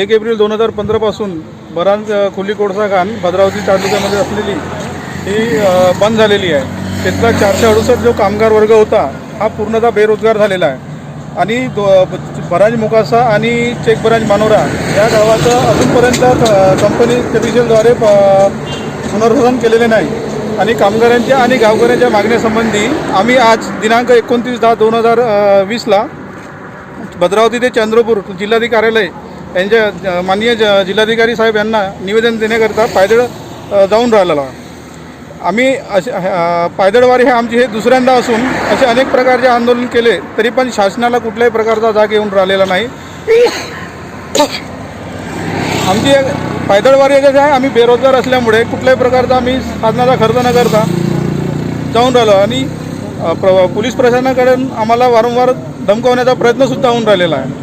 एक एप्रिल दोन हजार पंधरापासून बरांज खुली कोळसा खाण भद्रावती तालुक्यामध्ये असलेली ही बंद झालेली आहे. तिथला चारशे अडुसष्ट जो कामगार वर्ग होता हा पूर्णतः बेरोजगार झालेला आहे. आणि दो बरांज मुकासा आणि चेक बरांज मानोरा या गावाचं अजूनपर्यंत क- कंपनी कमिशनद्वारे प- पुनर्वसन केलेले नाही. आणि कामगारांच्या आणि गावकऱ्यांच्या मागण्यासंबंधी आम्ही आज दिनांक एकोणतीस दहा दोन हजार वीसला भद्रावती ते चंद्रपूर जिल्हाधिकारी कार्यालय यांच्या माननीय ज जिल्हाधिकारी साहेब यांना निवेदन देण्याकरता पायदळ जाऊन राहिलेला आम्ही असे पायदळवारी हे आमची हे दुसऱ्यांदा असून असे अनेक प्रकारचे आंदोलन केले तरी पण शासनाला कुठल्याही प्रकारचा जाग येऊन राहिलेला नाही. आमची पायदळवारी कसं आहे आम्ही बेरोजगार असल्यामुळे कुठल्याही प्रकारचा आम्ही साधनाचा खर्च न करता जाऊन राहिलो आणि प्र पोलीस प्रशासनाकडून आम्हाला वारंवार दमकवण्याचा प्रयत्नसुद्धा होऊन राहिलेला आहे.